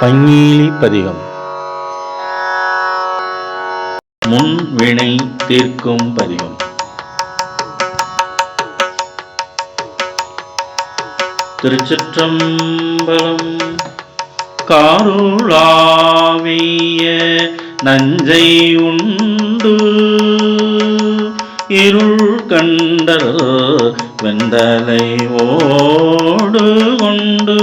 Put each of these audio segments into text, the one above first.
பங்கீலி பதிகம் முன் வினை தீர்க்கும் பதிகம். திருச்சிற்றம்பலம் காருளாவிய நஞ்சை உண்டு. இருள் கண்டர் வெந்தலை ஓடு கொண்டு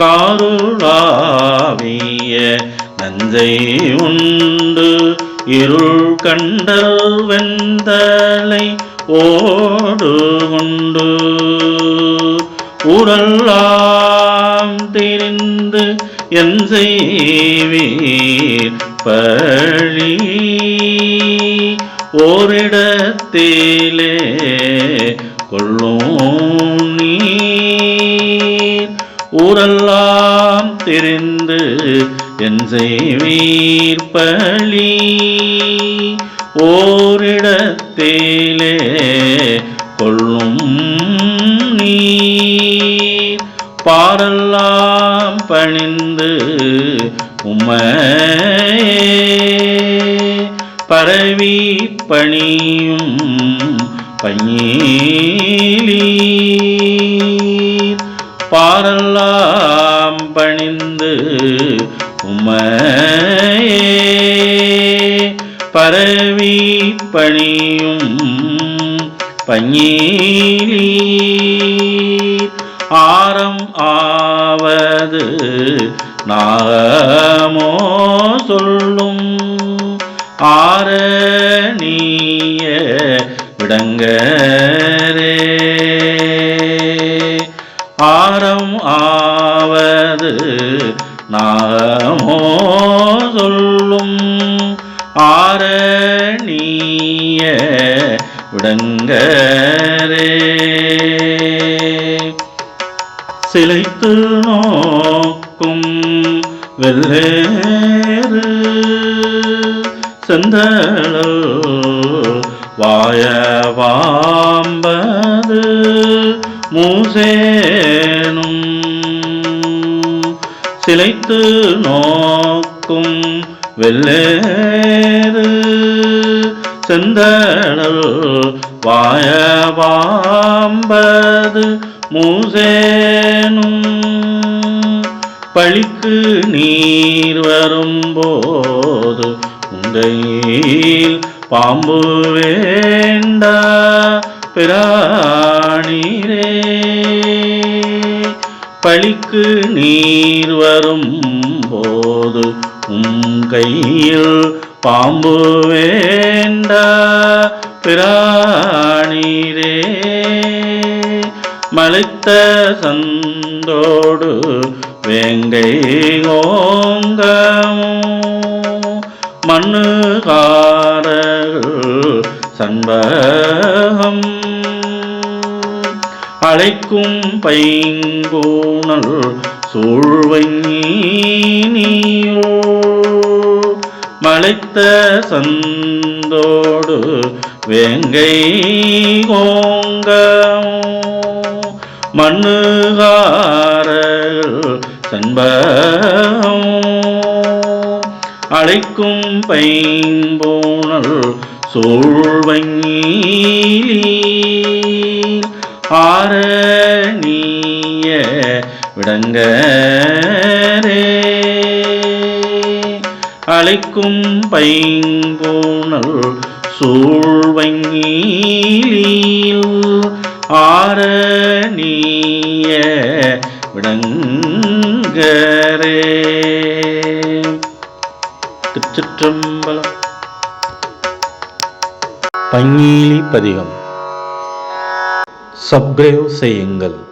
காருளாவிய நஞ்சை உண்டு. இருள் கண்டல் வெந்தலை ஓடு உண்டு. உரல்லாம் தெரிந்து என் செய்வீர் பழி. ஓரிடத்தில் ஊரெல்லாம் தெரிந்து என் செய்வீர்பழி ஓரிடத்தேலே கொள்ளும் நீ பாரெல்லாம் பணிந்து உம்மையே. பரவி பணியும் பஞ்சீலீர் பாரெல்லாம் பணிந்து உம்மையே பரவி பணியும் பஞ்சீலீர் ஆரம் ஆவது நாமோ சொல்லும் ஆரணிய விடங்க. ஆரணிய விடங்கரே சிலைத்து நோக்கும் வெள்ளேறு செந்தழல் வாயவாம்பது மூசேனும். சிலைத்து நோக்கும் வெள்ளேறு செந்தழல் வாயவாம்பது மூசேனும் பழிக்கு நீர் வரும்போது உந்தையில் பாம்பு வேண்டா பிராணீரே. பழிக்கு நீர் வரும்போது உம் கையில் பாம்பு வேண்டா பிராணிரே. மலைத்த சந்தோடு வேங்கை ஓங்கமோ. மண்ணுகாரர்கள் சண்பகம். அழைக்கும் பைங்கூணல் சூழ்வீனியோ அழைத்த சந்தோடு வேங்கை கோங்க மண்ணுகாரல் சண்பகம். அழைக்கும் பைம்போனல் சூழ்வங்கீலி ஆரணிய விடங்கரே. அழைக்கும் பைம்போனல் சூழ்வங்கீலில் ஆரணிய விடங்கரே. திருச்சிற்றம்பலம். பங்கீலி பதிகம். சப்ரேவ் செய்யுங்கள்.